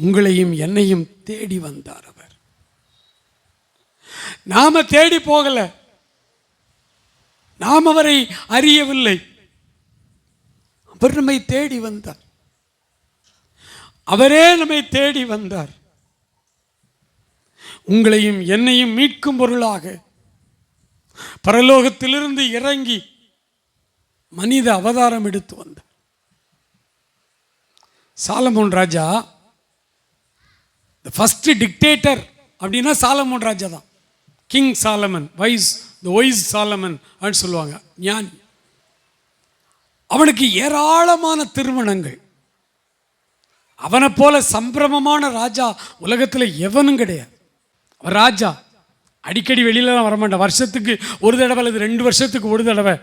உங்களையும் என்னையும் தேடி வந்தார் அவர். நாம தேடி போகல. நாம் அவரை அறியவில்லை. அவர் நம்மை தேடி வந்தார். அவரே நம்மை தேடி வந்தார். உங்களையும் என்னையும் மீட்கும் பொருளாக பரலோகத்திலிருந்து இறங்கி மனித அவதாரம் எடுத்து வந்தார். சாலமோன் ராஜா ஃபர்ஸ்ட் டிக்டேட்டர் அப்படின்னா சாலமன் ராஜா தான். King Solomon wise the wise Solomon அப்படின்னு சொல்லுவாங்க. ஞானி. அவனுக்கு ஏராளமான திருமணங்கள். அவனை போல சம்பிரமமான ராஜா உலகத்தில் எவனும் கிடையாது. அவன் ராஜா. அடிக்கடி வெளியிலலாம் வரமாட்டான். வருஷத்துக்கு ஒரு தடவை அல்லது ரெண்டு வருஷத்துக்கு ஒரு தடவை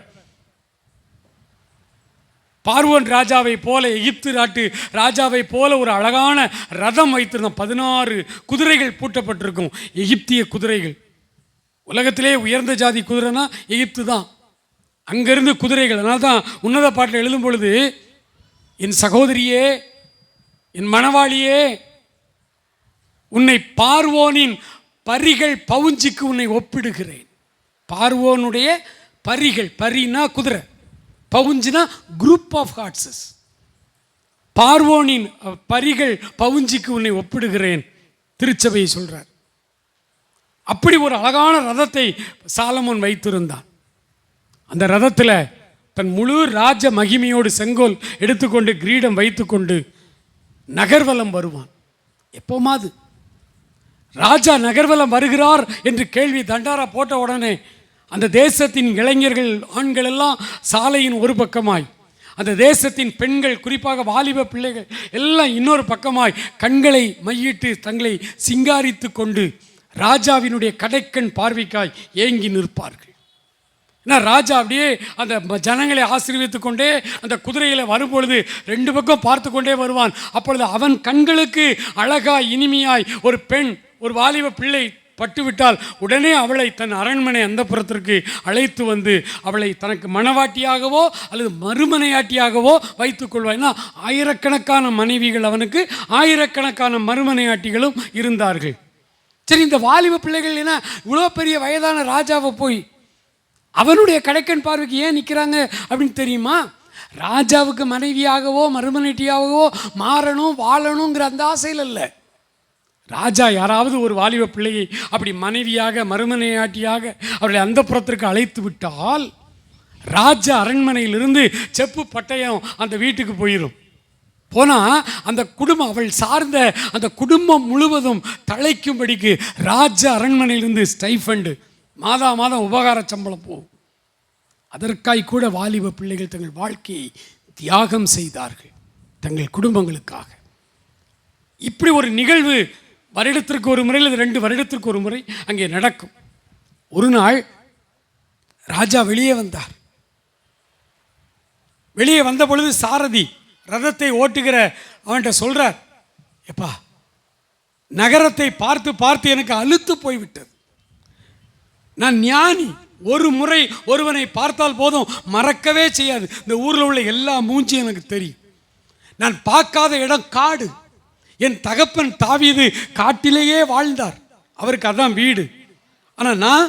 பார்வோன் ராஜாவை போல எகிப்து நாட்டு ராஜாவை போல ஒரு அழகான ரதம் வைத்திருந்தான் பதினாறு குதிரைகள் பூட்டப்பட்டிருக்கும். எகிப்திய குதிரைகள். உலகத்திலே உயர்ந்த ஜாதி குதிரைனா எகிப்து தான். அங்கிருந்து குதிரைகள். அதனால தான் உன்னத பாட்டில் எழுதும் பொழுது என் சகோதரியே என் மணவாளியே உன்னை பார்வோனின் பரிகள் பவுஞ்சிக்கு உன்னை ஒப்பிடுகிறேன். பார்வோனுடைய பரிகள் பரினா குதிரை. பவுஞ்சுனா குரூப் ஆஃப் ஹார்ட்ஸஸ் பார்வோனின் பரிகள் பவுஞ்சிக்கு உன்னை ஒப்பிடுகிறேன். திருச்சபையை சொல்கிறார் அப்படி ஒரு அழகான ரதத்தை சாலமோன் வைத்திருந்தான். அந்த ரதத்தில் தன் முழு ராஜ மகிமையோடு செங்கோல் எடுத்துக்கொண்டு கிரீடம் வைத்துக்கொண்டு நகர்வலம் வருவான். எப்போமாது ராஜா நகர்வலம் வருகிறார் என்று கேள்வி தண்டாரா போட்ட உடனே அந்த தேசத்தின் இளைஞர்கள் ஆண்கள் எல்லாம் சாலையின் ஒரு பக்கமாய். அந்த தேசத்தின் பெண்கள் குறிப்பாக வாலிப பிள்ளைகள் எல்லாம் இன்னொரு பக்கமாய் கண்களை மையிட்டு தங்களை சிங்காரித்து கொண்டு ராஜாவினுடைய கடைக்கண் பார்வைக்காய் ஏங்கி நிற்பார்கள். ஏன்னா ராஜா அப்படியே அந்த ஜனங்களை ஆசீர்வித்து கொண்டே அந்த குதிரையில் வரும்பொழுது ரெண்டு பக்கம் பார்த்து கொண்டே வருவான். அப்பொழுது அவன் கண்களுக்கு அழகாய் இனிமையாய் ஒரு பெண் ஒரு வாலிப பிள்ளை பட்டுவிட்டால் உடனே அவளை தன் அரண்மனை அந்தப்புறத்திற்கு அழைத்து வந்து அவளை தனக்கு மணவாட்டியாகவோ அல்லது மறுமனையாட்டியாகவோ வைத்துக் ஏன்னா ஆயிரக்கணக்கான மனைவிகள் அவனுக்கு ஆயிரக்கணக்கான மறுமனையாட்டிகளும் இருந்தார்கள். சரி இந்த வாலிப பிள்ளைகள் என்ன இவ்வளோ பெரிய வயதான ராஜாவை போய் அவனுடைய கடைக்கன் பார்வைக்கு ஏன் நிற்கிறாங்க அப்படின்னு தெரியுமா? ராஜாவுக்கு மனைவியாகவோ மறுமனைட்டியாகவோ மாறணும் வாழணுங்கிற அந்த ஆசையில் இல்லை ராஜா யாராவது ஒரு வாலிப பிள்ளையை அப்படி மனைவியாக மறுமனையாட்டியாக அவர்களை அந்த புறத்திற்கு அழைத்து விட்டால் ராஜ அரண்மனையிலிருந்து செப்பு பட்டயம் அந்த வீட்டுக்கு போயிடும் போனால் அந்த குடும்பம் அவள் சார்ந்த அந்த குடும்பம் முழுவதும் தழைக்கும்படிக்கு ராஜ அரண்மனையிலிருந்து ஸ்டைஃபண்டு மாதா மாதம் உபகார சம்பளம் போகும். அதற்காய் கூட வாலிப பிள்ளைகள் தங்கள் வாழ்க்கையை தியாகம் செய்தார்கள் தங்கள் குடும்பங்களுக்காக. இப்படி ஒரு நிகழ்வு வருடத்திற்கு ஒரு முறை அல்லது ரெண்டு வருடத்திற்கு ஒரு முறை அங்கே நடக்கும். ஒரு நாள் ராஜா வெளியே வந்தார். வெளியே வந்த பொழுது சாரதி ரதத்தை ஓட்டுகிற அவன்கிட்ட சொல்கிறார் எப்பா நகரத்தை பார்த்து பார்த்து எனக்கு அழுத்து போய்விட்டது. நான் ஞானி. ஒரு முறை ஒருவனை பார்த்தால் போதும் மறக்கவே செய்யாது. இந்த ஊரில் உள்ள எல்லா மூஞ்சியும் எனக்கு தெரியும். நான் பார்க்காத இடம் காடு. என் தகப்பன் தாவீது காட்டிலேயே வாழ்ந்தார். அவருக்கு அதான் வீடு. ஆனால் நான்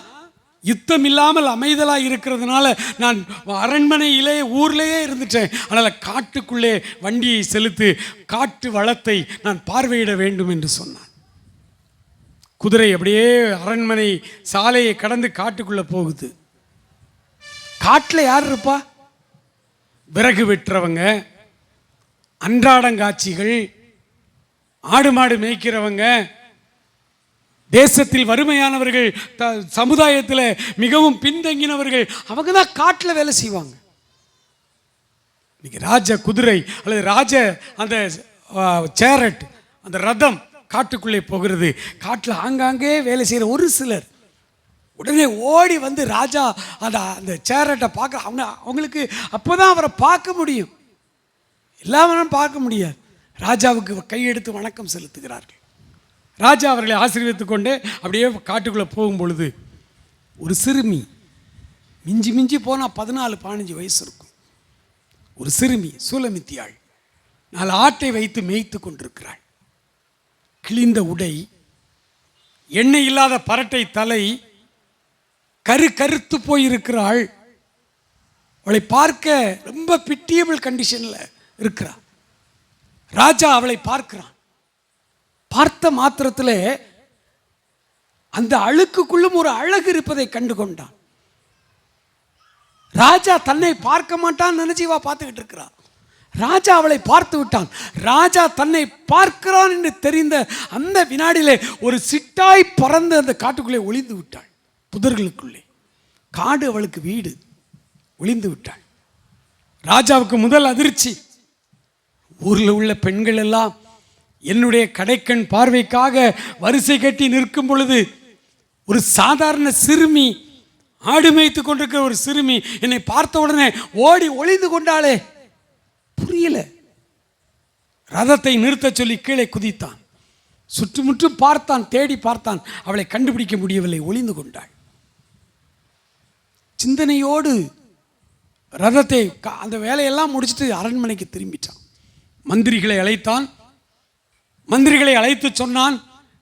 யுத்தம் இல்லாமல் அமைதலாக இருக்கிறதுனால நான் அரண்மனையிலே ஊர்லேயே இருந்துட்டேன். அதனால் காட்டுக்குள்ளே வண்டியை செலுத்து காட்டு வளத்தை நான் பார்வையிட வேண்டும் என்று சொன்னான். குதிரை அப்படியே அரண்மனை சாலையை கடந்து காட்டுக்குள்ளே போகுது. காட்டில் யார் இருப்பா? விறகு வெட்டுறவங்க அன்றாடங்காட்சிகள் ஆடு மாடு மேய்க்கிறவங்க தேசத்தில் வறுமையானவர்கள் த சமுதாயத்தில் மிகவும் பின்தங்கினவர்கள் அவங்க தான் காட்டில் வேலை செய்வாங்க. இன்னைக்கு ராஜ குதிரை அல்லது ராஜ அந்த சேரட் அந்த ரதம் காட்டுக்குள்ளே போகிறது. காட்டில் ஆங்காங்கே வேலை செய்கிற ஒரு சிலர். உடனே ஓடி வந்து ராஜா அந்த அந்த சேரட்டை பார்க்க அவங்க அவங்களுக்கு அப்போ தான் அவரை பார்க்க முடியும். எல்லாவரும் பார்க்க முடியாது. ராஜாவுக்கு கையெடுத்து வணக்கம் செலுத்துகிறார்கள். ராஜா அவர்களை ஆசீர்வித்து கொண்டு அப்படியே காட்டுக்குள்ளே போகும் பொழுது ஒரு சிறுமி மிஞ்சி மிஞ்சி போனால் பதினாலு பதினஞ்சு வயசு இருக்கும். ஒரு சிறுமி சூலமித்தியாள் நாலு ஆட்டை வைத்து மேய்த்து கொண்டிருக்கிறாள். கிழிந்த உடை எண்ணெய் இல்லாத பரட்டை தலை கரு கருத்து போயிருக்கிறாள். அவளை பார்க்க ரொம்ப பிட்டியபிள் கண்டிஷனில் இருக்கிறாள். ராஜா அவளை பார்க்கிறான். பார்த்த மாத்திரத்தில் அந்த அழுக்குக்குள்ளும் ஒரு அழகு இருப்பதை கண்டு கொண்டான் ராஜா தன்னை பார்க்க மாட்டான் நினைச்சு இவா பார்த்துக்கிட்டு இருக்கிறான் ராஜா அவளை பார்த்து விட்டான். ராஜா தன்னை பார்க்கிறான் என்று தெரிந்த அந்த வினாடியிலே ஒரு சிட்டாய் பறந்து அந்த காட்டுக்குள்ளே ஒளிந்து விட்டாள். புதர்களுக்குள்ளே. காடு அவளுக்கு வீடு. ஒளிந்து விட்டாள். ராஜாவுக்கு முதல் அதிர்ச்சி. ஊரில் உள்ள பெண்கள் எல்லாம் என்னுடைய கடைக்கண் பார்வைக்காக வரிசை கட்டி நிற்கும் பொழுது ஒரு சாதாரண சிறுமி ஆடு மேய்த்து கொண்டிருக்கிற ஒரு சிறுமி என்னை பார்த்த உடனே ஓடி ஒளிந்து கொண்டாளே. புரியல. ரதத்தை நிறுத்தச் சொல்லி கீழே குதித்தான். சுற்றுமுற்றும் பார்த்தான் தேடி பார்த்தான். அவளை கண்டுபிடிக்க முடியவில்லை ஒளிந்து கொண்டாள். சிந்தனையோடு ரதத்தை அந்த வேலையெல்லாம் முடிச்சிட்டு அரண்மனைக்கு திரும்பிட்டான். மந்திரிகளை அழைத்தான். மந்திரிகளை அழைத்து சொன்னான்.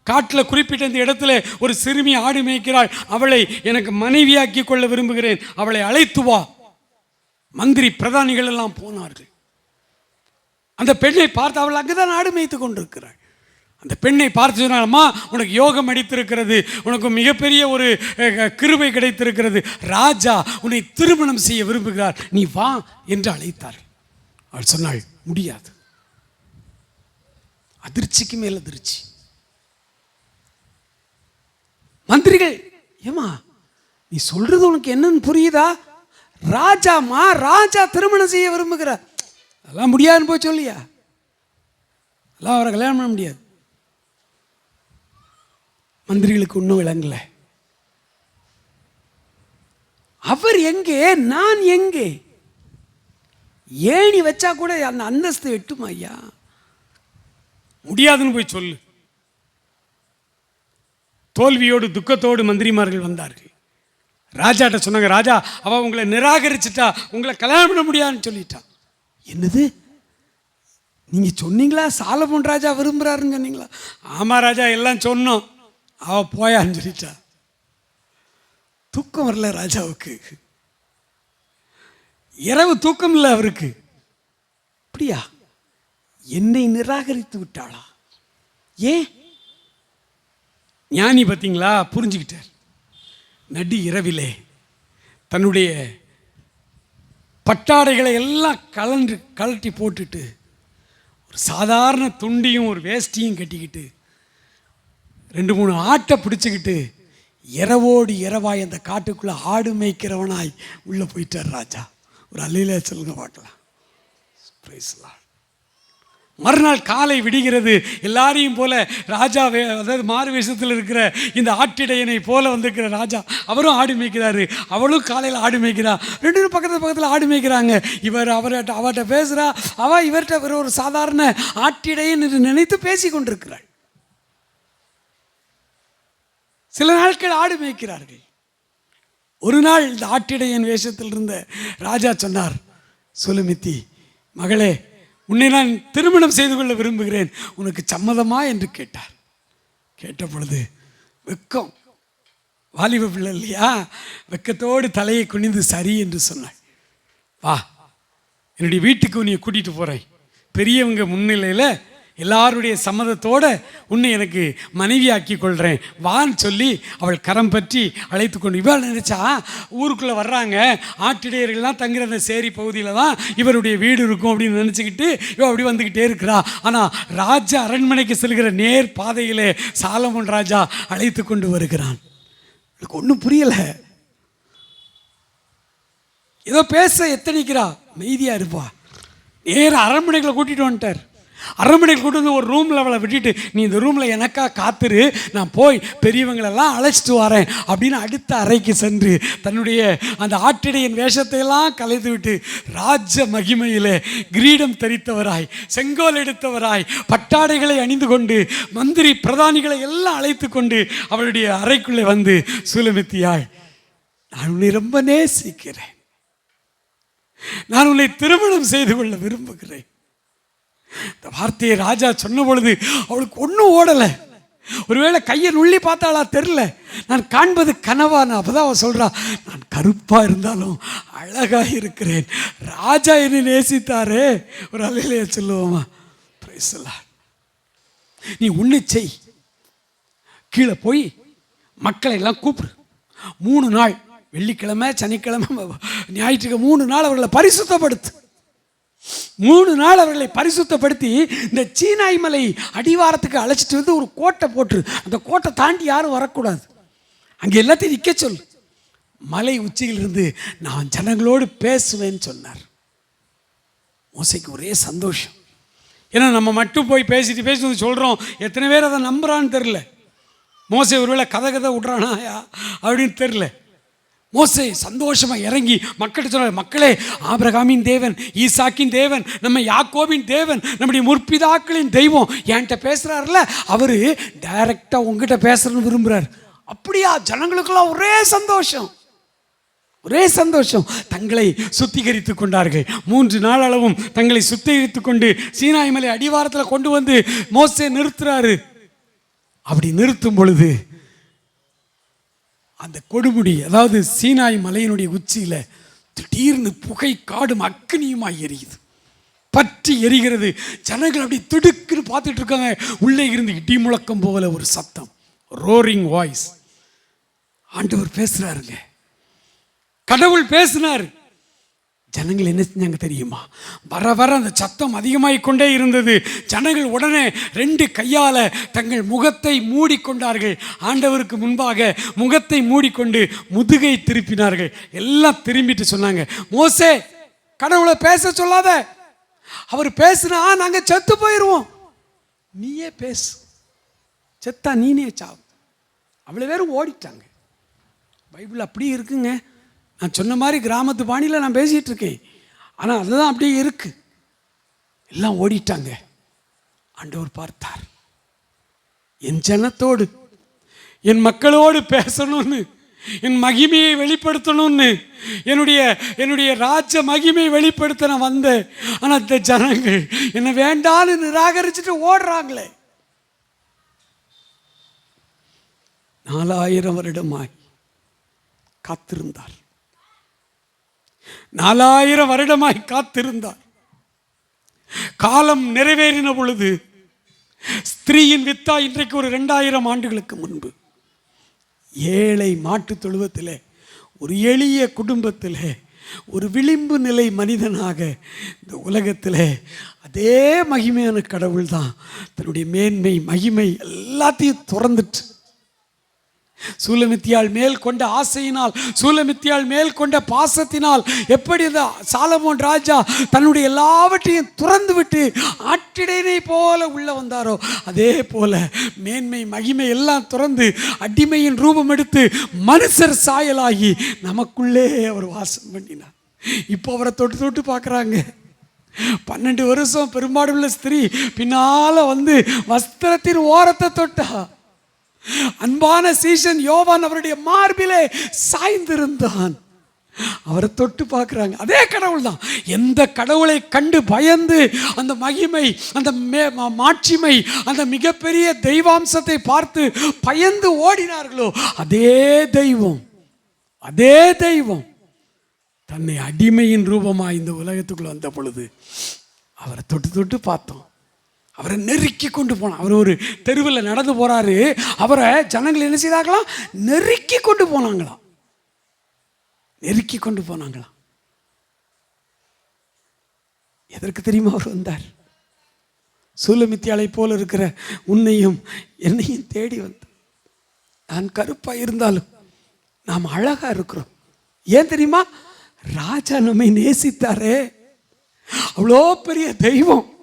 காட்டில் குறிப்பிட்ட இந்த இடத்துல ஒரு சிறுமி ஆடு மேய்க்கிறாள். அவளை எனக்கு மனைவியாக்கி கொள்ள விரும்புகிறேன். அவளை அழைத்து வா. மந்திரி பிரதானிகள் எல்லாம் போனார்கள். அந்த பெண்ணை பார்த்து அவள் அங்குதான் ஆடு மேய்த்து கொண்டிருக்கிறாள். அந்த பெண்ணை பார்த்து சொன்னாள், உனக்கு யோகம் அடித்திருக்கிறது. உனக்கு மிகப்பெரிய ஒரு கிருபை கிடைத்திருக்கிறது. ராஜா உன்னை திருமணம் செய்ய விரும்புகிறார். நீ வா என்று அழைத்தார் அவள் சொன்னாள் முடியாது. அதிர்ச்சிக்கு மேல் அதிர்ச்சி. மந்திரிகள் ஏமா நீ சொல்றது உனக்கு என்னன்னு புரியுதா? ராஜாமா ராஜா திருமணம் செய்ய விரும்புகிறார் அதெல்லாம் முடியாதுன்னு போய் சொல்லியா? அதெல்லாம் அவரை கல்யாணம் பண்ண முடியாது. மந்திரிகளுக்கு இன்னும் விளங்கல. அவர் எங்கே? நான் எங்கே? ஏணி வச்சா கூட அந்த அந்தஸ்து எட்டுமா ஐயா? முடியாதுன்னு போய் சொல்லு. தோல்வியோடு துக்கத்தோடு மந்திரிமார்கள் வந்தார்கள். ராஜாட்ட சொன்னாங்க ராஜா அவ உங்களை நிராகரிச்சிட்டா உங்களை கல்யாணம் பண்ண முடியாதுன்னு சொல்லிட்டான் என்னது? நீங்கள் சொன்னீங்களா? சாலமோன் ராஜா விரும்புகிறாருன்னு சொன்னீங்களா? ஆமாம் ராஜா எல்லாம் சொன்னோம். அவ போயான்னு சொல்லிட்டா. தூக்கம் வரல ராஜாவுக்கு. இரவு தூக்கம் இல்லை அவருக்கு. அப்படியா? என்னை நிராகரித்து விட்டாளா? ஏன்? ஞானி பார்த்தீங்களா? புரிஞ்சுக்கிட்டார். நடி இரவிலே தன்னுடைய பட்டாடைகளை எல்லாம் கலண்டு கழட்டி போட்டுட்டு ஒரு சாதாரண துண்டியும் ஒரு வேஷ்டியும் கட்டிக்கிட்டு ரெண்டு மூணு ஆட்டை பிடிச்சிக்கிட்டு இரவோடு இரவாய் அந்த காட்டுக்குள்ளே ஆடு மேய்க்கிறவனாய் உள்ளே போயிட்டார் ராஜா. ஒரு அல்லையில சொல்லுங்க பார்க்கலாம் Praise. மறுநாள் காலை விடுகிறது. எல்லாரையும் போல ராஜா வே அதாவது மாறு வேஷத்தில் இருக்கிற இந்த ஆட்டிடையனை போல வந்திருக்கிற ராஜா அவரும் ஆடு மேய்க்கிறாரு. அவளும் காலையில் ஆடு மேய்க்கிறா. ரெண்டு பேரும் பக்கத்தில் பக்கத்தில் ஆடு மேய்க்கிறாங்க. இவர் அவர்கிட்ட அவர்கிட்ட பேசுகிறா அவ இவர்கிட்ட இவர் ஒரு சாதாரண ஆட்டிடையன் என்று நினைத்து பேசி கொண்டிருக்கிறாள். சில நாட்கள் ஆடு மேய்க்கிறார்கள். ஒரு நாள் இந்த ஆட்டிடையன் வேஷத்தில் இருந்த ராஜா சொன்னார் சுலுமித்தி மகளே உன்னை நான் திருமணம் செய்து கொள்ள விரும்புகிறேன். உனக்கு சம்மதமா என்று கேட்டார். கேட்ட பொழுது வெக்கம். வாலிப பிள்ளை இல்லையா? வெக்கத்தோடு தலையை குனிந்து சரி என்று சொன்னாள் வா என்னுடைய வீட்டுக்கு உன்னை கூட்டிகிட்டு போகிறேன் பெரியவங்க முன்னிலையில் எல்லாருடைய சம்மதத்தோட உன்னை எனக்கு மனைவியாக்கி கொள்கிறேன் வான்னு சொல்லி அவள் கரம் பற்றி அழைத்து கொண்டு இவள் நினச்சா ஊருக்குள்ளே வர்றாங்க. ஆட்டிடையர்கள்லாம் தங்குற அந்த சேரி பகுதியில் தான் இவருடைய வீடு இருக்கும் அப்படின்னு நினச்சிக்கிட்டு இவள் அப்படி வந்துக்கிட்டே இருக்கிறா. ஆனால் ராஜா அரண்மனைக்கு செல்கிற நேர் பாதையிலே சாலமன் ராஜா அழைத்து கொண்டு வருகிறான். எனக்கு ஒன்றும் புரியலை. ஏதோ பேச எத்தனைக்கிறா? மெய்தியா இருப்பா. நேர அரண்மனைகளை கூட்டிகிட்டு வந்துட்டார். அரண்மனைக்கு கொண்டு வந்து ஒரு ரூமில் அவளை விட்டுட்டு நீ இந்த ரூமில் எனக்கா காத்துரு நான் போய் பெரியவங்களெல்லாம் அழைச்சிட்டு வரேன் அப்படின்னு அடுத்த அறைக்கு சென்று தன்னுடைய அந்த ஆட்டிடையின் வேஷத்தை எல்லாம் கலைத்து விட்டு ராஜ மகிமையிலே கிரீடம் தரித்தவராய் செங்கோல் எடுத்தவராய் பட்டாடைகளை அணிந்து கொண்டு மந்திரி பிரதானிகளை எல்லாம் அழைத்து கொண்டு அவளுடைய அறைக்குள்ளே வந்து சுலமித்தியாள் நான் உன்னை ரொம்ப நேசிக்கிறேன். நான் உன்னை திருமணம் செய்து கொள்ள விரும்புகிறேன். இந்த வார்த்தையை ராஜா சொன்ன பொழுது அவளுக்கு ஒன்றும் ஓடலை. ஒருவேளை கையை நுள்ளி பார்த்தாளா தெரில நான் காண்பது கனவான்னு அப்பதான் அவ சொல்றா நான் கருப்பாக இருந்தாலும் அழகாக இருக்கிறேன். ராஜா என்னை நேசித்தாரே. ஒரு அலையிலேயே சொல்லுவோமா? Praise நீ ஒன்று செய். கீழே போய் மக்களை எல்லாம் கூப்பிடு. மூணு நாள் வெள்ளிக்கிழமை சனிக்கிழமை ஞாயிற்றுக்கிழமை மூணு நாள் அவர்களை பரிசுத்தப்படுத்து. மூணு நாள் அவர்களை பரிசுத்தப்படுத்தி இந்த சீனாய் மலை அடிவாரத்துக்கு அழைச்சிட்டு வந்து ஒரு கோட்டை போட்டு அந்த கோட்டை தாண்டி யாரும் வரக்கூடாது. அங்கே எல்லாத்தையும் நிற்க சொல். மலை உச்சியிலிருந்து நான் ஜனங்களோடு பேசுவேன்னு சொன்னார். மோசைக்கு ஒரே சந்தோஷம். ஏன்னா நம்ம மட்டும் போய் பேசிட்டு பேசிட்டு சொல்கிறோம் எத்தனை பேர் அதை நம்புறான்னு தெரில மோசை ஒருவேளை கதை கதை விட்றானாயா அப்படின்னு தெரில மோசே சந்தோஷமாக இறங்கி மக்கள்கிட்ட சொல்ற மக்களே ஆபிரகாமின் தேவன் ஈசாக்கின் தேவன் நம்ம யாக்கோவின் தேவன் நம்முடைய முற்பிதாக்களின் தெய்வம். என்கிட்ட பேசுகிறாருல்ல அவர் டைரக்டா உங்ககிட்ட பேசுகிறன்னு விரும்புகிறார் அப்படியா? ஜனங்களுக்கெல்லாம் ஒரே சந்தோஷம். ஒரே சந்தோஷம். தங்களை சுத்திகரித்து கொண்டார்கள். மூன்று நாள் அளவும் தங்களை சுத்திகரித்து கொண்டு சீனாய் மலை அடிவாரத்தில் கொண்டு வந்து மோசே நிறுத்துறாரு. அப்படி நிறுத்தும் பொழுது அந்த கொடுமுடி அதாவது சீனாய் மலையினுடைய உச்சியில் திடீர்னு புகை காடும் அக்னியுமாய் எரியுது. பற்றி எரிகிறது. ஜனங்கள் அப்படி திடுக்குன்னு பார்த்துட்டு இருக்காங்க. உள்ளே இருந்து இடி முழக்கம் போகல ஒரு சத்தம். ரோரிங் வாய்ஸ் ஆண்டவர் பேசுகிறாருங்க கடவுள் பேசினார். ஜனங்கள் என்ன செஞ்சாங்க தெரியுமா? வர வர அந்த சத்தம் அதிகமாகிக்கொண்டே இருந்தது. ஜனங்கள் உடனே ரெண்டு கையால் தங்கள் முகத்தை மூடிக்கொண்டார்கள். ஆண்டவருக்கு முன்பாக முகத்தை மூடிக்கொண்டு முதுகை திருப்பினார்கள். எல்லாம் திரும்பிட்டு சொன்னாங்க மோசே கடவுளை பேச சொல்லாத. அவர் பேசுனா நாங்கள் செத்து போயிடுவோம் நீயே பேசு. செத்தா நீனே சாவு. அவ்வளோ பேரும் ஓடிட்டாங்க. பைபிள் அப்படியே இருக்குங்க. நான் சொன்ன மாதிரி கிராமத்து பாணியில் நான் பேசிகிட்டு இருக்கேன். ஆனால் அதுதான் அப்படியே இருக்கு. எல்லாம் ஓடிட்டாங்க. ஆண்டவர் பார்த்தார். என் ஜனத்தோடு என் மக்களோடு பேசணும்னு என் மகிமையை வெளிப்படுத்தணும்னு என்னுடைய என்னுடைய ராஜ மகிமையை வெளிப்படுத்த நான் வந்தேன். ஆனால் இந்த ஜனங்கள் என்னை வேண்டான்னு நிராகரிச்சுட்டு ஓடுறாங்களே. நாலாயிரம் வருடமாய் காத்திருந்தார். நாலாயிரம் வருடமாய் காத்திருந்தார். காலம் நிறைவேறின பொழுது ஸ்திரீயின் வித்தா இன்றைக்கு ஒரு ரெண்டாயிரம் ஆண்டுகளுக்கு முன்பு. ஏழை மாட்டு தொழுவத்தில் ஒரு எளிய குடும்பத்தில் ஒரு விளிம்பு நிலை மனிதனாக இந்த உலகத்தில் அதே மகிமையான கடவுள் தான் தன்னுடைய மேன்மை மகிமை எல்லாத்தையும் துறந்துட்டு சூலமித்தியால் மேல் கொண்ட ஆசையினால் சூலமித்தியால் மேல் கொண்ட பாசத்தினால் எப்படி இந்த சாலமோன் ராஜா தன்னுடைய எல்லாவற்றையும் துறந்து விட்டு ஆற்றிடனை போல உள்ள வந்தாரோ அதே போல மேன்மை மகிமை எல்லாம் துறந்து அடிமையின் ரூபம் எடுத்து மனுஷர் சாயலாகி நமக்குள்ளே அவர் வாசம் பண்ணினார். இப்போ அவரை தொட்டு தொட்டு பார்க்குறாங்க. பன்னெண்டு வருஷம் பெரும்பாடுள்ள ஸ்திரீ பின்னால வந்து வஸ்திரத்தின் ஓரத்தை தொட்டா. அன்பான சீசன் யோவான் அவருடைய மார்பிலே சாய்ந்திருந்தான். அவரை தொட்டு பார்க்குறாங்க. அதே கடவுள் தான் எந்த கடவுளை கண்டு பயந்து அந்த மகிமை அந்த மே மாட்சிமை அந்த மிகப்பெரிய தெய்வாம்சத்தை பார்த்து பயந்து ஓடினார்களோ அதே தெய்வம் அதே தெய்வம் தன்னை அடிமையின் ரூபமாக இந்த உலகத்துக்குள்ள வந்த பொழுது அவரை தொட்டு தொட்டு பார்த்தோம். அவரை நெருக்கி கொண்டு போனான். அவர் ஒரு தெருவில் நடந்து போகிறாரு அவரை ஜனங்கள் என்ன செய்தாங்களாம்? நெருக்கி கொண்டு போனாங்களாம். நெருக்கி கொண்டு போனாங்களாம். எதற்கு தெரியுமா அவர் வந்தார்? சூலமித்தியாலை போல் இருக்கிற உன்னையும் என்னையும் தேடி வந்து. நான் கருப்பாக இருந்தாலும் நாம் அழகாக இருக்கிறோம். ஏன் தெரியுமா? ராஜா நம்மை நேசித்தாரே. அவ்வளோ பெரிய தெய்வம்.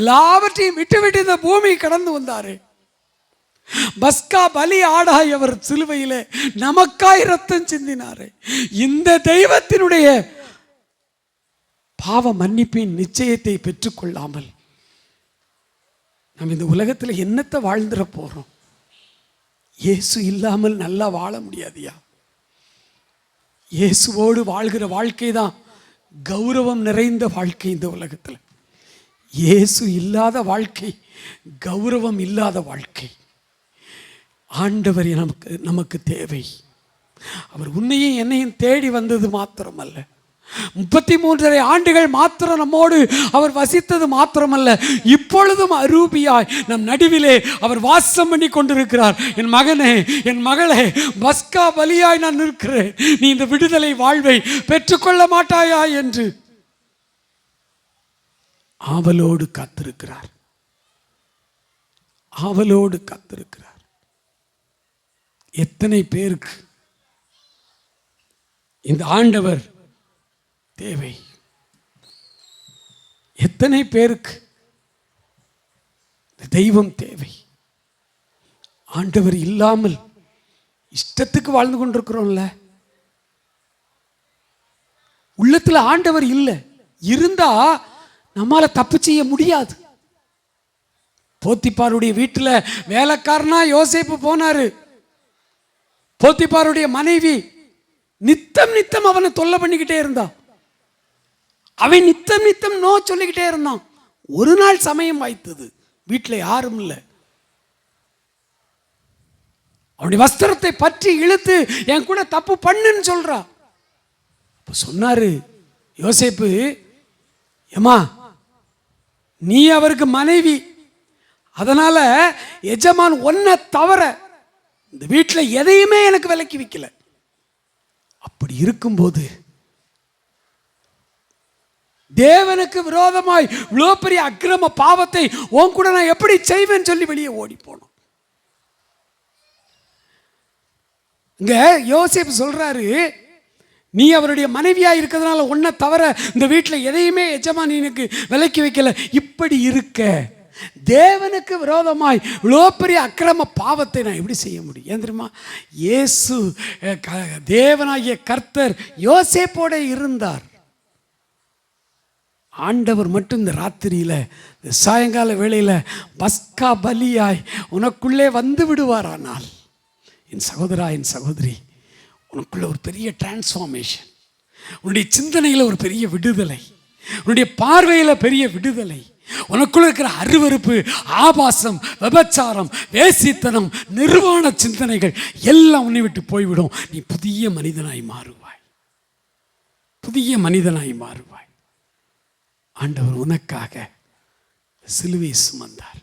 எல்லாவற்றையும் விட்டு விட்டு இந்த பூமி கடந்து வந்தாரு. பஸ்கா பலி ஆடாய் அவர் சிலுவையிலே நமக்காய் ரத்தம் சிந்தினாரு. இந்த தெய்வத்தினுடைய பாவ மன்னிப்பின் நிச்சயத்தை பெற்றுக்கொள்ளாமல் நம்ம இந்த உலகத்தில் என்னத்தை வாழ்ந்துட போறோம்? இயேசு இல்லாமல் நல்லா வாழ முடியாதியா? இயேசுவோடு வாழ்கிற வாழ்க்கை தான் கௌரவம் நிறைந்த வாழ்க்கை இந்த உலகத்தில். இயேசு இல்லாத வாழ்க்கை கௌரவம் இல்லாத வாழ்க்கை. ஆண்டவர் நமக்கு நமக்கு தேவை. அவர் உன்னையும் என்னையும் தேடி வந்தது மாத்திரமல்ல. முப்பத்தி மூன்றரை ஆண்டுகள் மாத்திரம் நம்மோடு அவர் வசித்தது மாத்திரமல்ல. இப்பொழுதும் அரூபியாய் நம் நடுவிலே அவர் வாசம் பண்ணி கொண்டிருக்கிறார். என் மகனே என் மகளே பஸ்கா பலியாய் நான் நிற்கிறேன். நீ இந்த விடுதலை வாழ்வை பெற்றுக்கொள்ள மாட்டாயா என்று. ஆவலோடு காத்திருக்கிறார். ஆவலோடு காத்திருக்கிறார். எத்தனை பேருக்கு இந்த ஆண்டவர் தேவை? எத்தனை பேருக்கு தெய்வம் தேவை? ஆண்டவர் இல்லாமல் இஷ்டத்துக்கு வாழ்ந்து கொண்டிருக்கிறோம்ல. உள்ளத்தில் ஆண்டவர் இல்லை. இருந்தா நம்மால தப்பு செய்ய முடியாது. போத்திப்பாருடைய வீட்டில் வேலைக்காரனா யோசேப்பு போனாரு. போத்திப்பாருடைய மனைவி நித்தம் நித்தம் அவனை தொல்லை பண்ணிக்கிட்டே இருந்தான் அவன் நித்தம் நித்தம் நோ சொல்லிக்கிட்டே இருந்தான். ஒரு நாள் சமயம் வாய்த்தது. வீட்டில் யாரும் இல்லை. அவனுடைய வஸ்திரத்தை பற்றி இழுத்து என் கூட தப்பு பண்ணுன்னு சொல்றா. இப்போ சொன்னாரு யோசேப்பு ஏமா நீ அவருக்கு மனைவி. அதனால் எஜமான் ஒன்றை தவிர இந்த வீட்டில் எதையுமே எனக்கு விலக்கி வைக்கல. அப்படி இருக்கும்போது தேவனுக்கு விரோதமாய் இவ்வளோ பெரிய அக்கிரம பாவத்தை உன் கூட நான் எப்படி செய்வேன்னு சொல்லி வெளியே ஓடி போனோம். இங்க யோசிப்பு சொல்றாரு நீ அவருடைய மனைவியாக இருக்கிறதுனால ஒன்றை தவிர இந்த வீட்டில் எதையுமே எஜமான் எனக்கு விலக்கி வைக்கல. இப்படி இருக்க. தேவனுக்கு விரோதமாய் இவ்வளோ பெரிய அக்கிரம பாவத்தை நான் எப்படி செய்ய முடியும்? ஏன் தெரியுமா? இயேசு க- தேவனாகிய கர்த்தர் யோசேப்போட இருந்தார். ஆண்டவர் மட்டும் இந்த ராத்திரியில் இந்த சாயங்கால வேளையில் பஸ்கா பலியாய் உனக்குள்ளே வந்து விடுவாரானால். என் சகோதரா என் சகோதரி உனக்குள்ள ஒரு பெரிய டிரான்ஸ்ஃபார்மேஷன் உன்னுடைய சிந்தனையில் ஒரு பெரிய விடுதலை. உன்னுடைய பார்வையில் பெரிய விடுதலை. உனக்குள்ள இருக்கிற அருவருப்பு ஆபாசம் விபச்சாரம் வேசித்தனம் நிர்வாண சிந்தனைகள் எல்லாம் உன்னை விட்டு போய்விடும். நீ புதிய மனிதனாய் மாறுவாய். புதிய மனிதனாய் மாறுவாய். ஆண்டவர் உனக்காக சிலுவை சுமந்தார்.